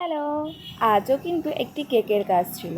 Hello. আজও কিন্তু একটি কেকের কাজ ছিল,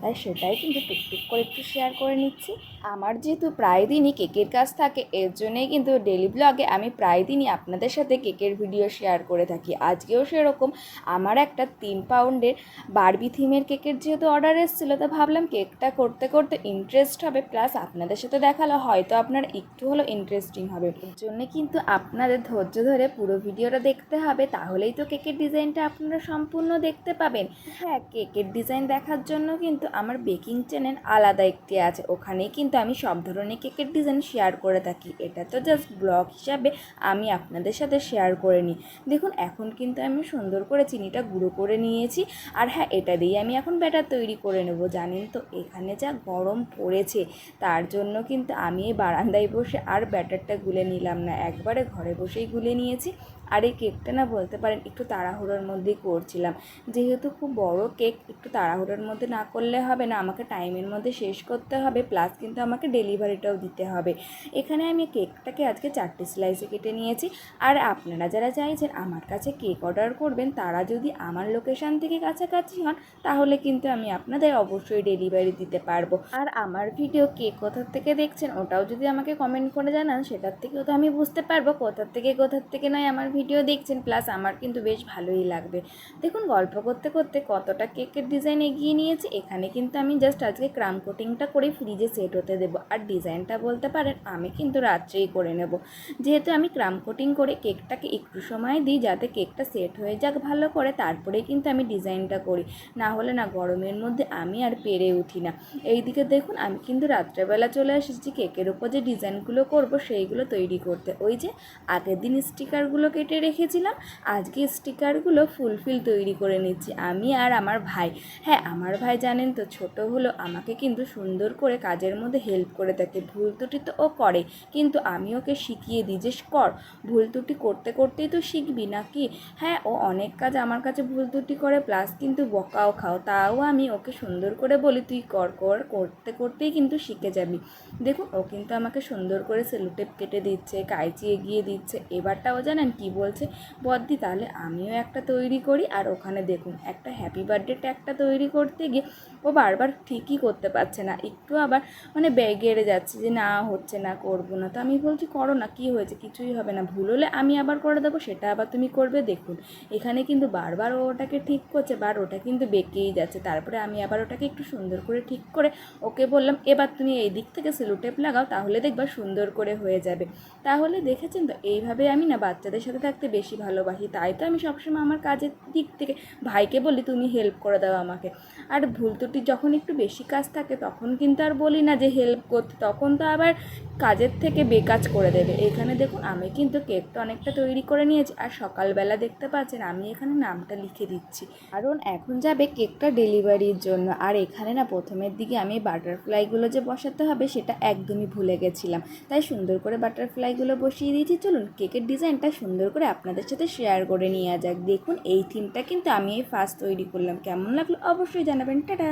তাই সেটাই কিন্তু টুকটুক করে একটু শেয়ার করে নিচ্ছি। আমার যেহেতু প্রায় দিনই কেকের কাজ থাকে, এর জন্যই কিন্তু ডেলি ব্লগে আমি প্রায় দিনই আপনাদের সাথে কেকের ভিডিও শেয়ার করে থাকি। আজকেও সেরকম আমার একটা তিন পাউন্ডের বারবি থিমের কেকের যেহেতু অর্ডার এসেছিল, তো ভাবলাম কেকটা করতে করতে ইন্টারেস্ট হবে প্লাস আপনাদের সাথে দেখাল, হয়তো আপনার একটু হলো ইন্টারেস্টিং হবে। এর জন্যে কিন্তু আপনাদের ধৈর্য ধরে পুরো ভিডিওটা দেখতে হবে, তাহলেই তো কেকের ডিজাইনটা আপনারা সম্পূর্ণ দেখতে পাবেন। হ্যাঁ কেকের ডিজাইন দেখার জন্য কিন্তু আমার বেকিং চ্যানেল আলাদা একটি আছে, ওখানেই কিন্তু আমি সব ধরনের কেকের ডিজাইন শেয়ার করে থাকি। এটা তো জাস্ট ব্লগ হিসাবে আমি আপনাদের সাথে শেয়ার করে নিই। দেখুন, এখন কিন্তু আমি সুন্দর করে চিনিটা গুঁড়ো করে নিয়েছি। আর হ্যাঁ এটা দিয়ে আমি এখন ব্যাটার তৈরি করে নেব। জানেন তো, এখানে যা গরম পড়েছে, তার জন্য কিন্তু আমি এই বারান্দায় বসে আর ব্যাটারটা গুলে নিলাম না। একবারে ঘরে বসেই গুলে নিয়েছি। আর এই কেকটা না বলতে পারেন, একটু তাড়াহুড়োর মধ্যেই করছিলাম। যেহেতু খুব বড় কেক, একটু তাড়াহুড়োর মধ্যে না করলে হবে না, আমাকে টাইমের মধ্যে শেষ করতে হবে। প্লাস কিন্তু আমাকে ডেলিভারিটাও দিতে হবে। এখানে আমি কেকটাকে আজকে চারটে স্লাইসে কেটে নিয়েছি। আর আপনারা যারা চাইছেন আমার কাছে কেক অর্ডার করবেন, তারা যদি আমার লোকেশান থেকে কাছাকাছি হন, তাহলে কিন্তু আমি আপনাদের অবশ্যই ডেলিভারি দিতে পারব। আর আমার ভিডিও কে কোথার থেকে দেখছেন, ওটাও যদি আমাকে কমেন্ট করে জানান, সেটার থেকেও তো আমি বুঝতে পারব কোথার থেকে কোথার থেকে নয় আমার ভিডিও দেখছেন। প্লাস আমার কিন্তু বেশ ভালোই লাগবে। দেখুন, গল্প করতে করতে কতটা কেকের ডিজাইন এগিয়ে নিয়েছি। এখানে কিন্তু আমি জাস্ট আজকে ক্রাম কোটিংটা করে ফ্রিজে সেট হতে দেবো। আর ডিজাইনটা বলতে পারেন, আমি কিন্তু রাত্রেই করে নেব। যেহেতু আমি ক্রাম কোটিং করে কেকটাকে একটু সময় দিই, যাতে কেকটা সেট হয়ে যাক ভালো করে, তারপরেই কিন্তু আমি ডিজাইনটা করি। না হলে না গরমের মধ্যে আমি আর পেরে উঠি না। এইদিকে দেখুন, আমি কিন্তু রাত্রেবেলা চলে এসেছি, কেকের ওপর যে ডিজাইনগুলো করব, সেইগুলো তৈরি করতে। ওই যে আগের দিন স্টিকারগুলো কেটে রেখেছিলাম, আজকে স্টিকারগুলো ফুলফিল তৈরি করে নিচ্ছি, আমি আর আমার ভাই। হ্যাঁ আমার ভাই জানেন তো, ছোট হলো, আমাকে কিন্তু সুন্দর করে কাজের মধ্যে হেল্প করে থাকে ভুল ত্রুটি তো ও করে, কিন্তু আমি ওকে শিখিয়ে দিই যে কর, ভুল ত্রুটি করতে করতেই তো শিখবি নাকি? হ্যাঁ ও অনেক কাজ আমার কাছে ভুল ত্রুটি করে প্লাস কিন্তু বকাও খাও, তাও আমি ওকে সুন্দর করে বলি, তুই কর কর, করতে করতেই কিন্তু শিখে যাবি। দেখুন, ও কিন্তু আমাকে সুন্দর করে সেলুটেপ কেটে দিচ্ছে, কাইচি এগিয়ে দিচ্ছে, এবারটা ও জানেন কি বলছে? বদ্দি, তাহলে আমিও একটা তৈরি করি, আর ওখানে দেখুন, একটা হ্যাপি বার্থডে ট্যাগটা তৈরি করতে গিয়ে ও বারবার ঠিকই করতে পারছে না। একটু আবার মানে বেগেড়ে যাচ্ছে যে, না, হচ্ছে না, করব না। তো আমি বলছি, করো না, কি হয়েছে? কিছুই হবে না। ভুল হলে আমি আবার করে দেবো, সেটা আবার তুমি করবে। দেখুন, এখানে কিন্তু বারবার ওটাকে ঠিক করছে বার ওটা কিন্তু বেঁকেই যাচ্ছে। তারপরে আমি আবার ওটাকে একটু সুন্দর করে ঠিক করে ওকে বললাম, এবার তুমি এই দিক থেকে সেলুটেপ লাগাও, তাহলে দেখবা সুন্দর করে হয়ে যাবে। তাহলে দেখেছেন তো, এইভাবে আমি না বাচ্চাদের সাথে থাকতে বেশি ভালোবাসি। তাই তো আমি সবসময় আমার কাজের দিক থেকে, ভাইকে বলি, তুমি হেল্প করে দাও আমাকে। আর ভুল ত্রুটি যখন একটু বেশি কাজ থাকে, তখন কিন্তু আর বলি না যে হেল্প করতে, তখন তো আবার কাজের থেকে বেকাজ করে দেবে। এখানে দেখুন, আমি কিন্তু কেকটা অনেকটা তৈরি করে নিয়েছি। আর সকালবেলা দেখতে পাচ্ছেন, আমি এখানে নামটা লিখে দিচ্ছি। কারণ এখন যাবে কেকটা ডেলিভারির জন্য। আর এখানে না, প্রথমের দিকে আমি বাটারফ্লাইগুলো যে বসাতে হবে, সেটা একদমই ভুলে গেছিলাম। তাই সুন্দর করে বাটারফ্লাইগুলো বসিয়ে দিয়েছি। চলুন কেকের ডিজাইনটা সুন্দর করে আপনাদের সাথে শেয়ার করে নিয়ে যাক। দেখুন, এই থিমটা কিন্তু আমি এই ফার্স্ট তৈরি করলাম। কেমন লাগল অবশ্যই জানাবেন। টাটা!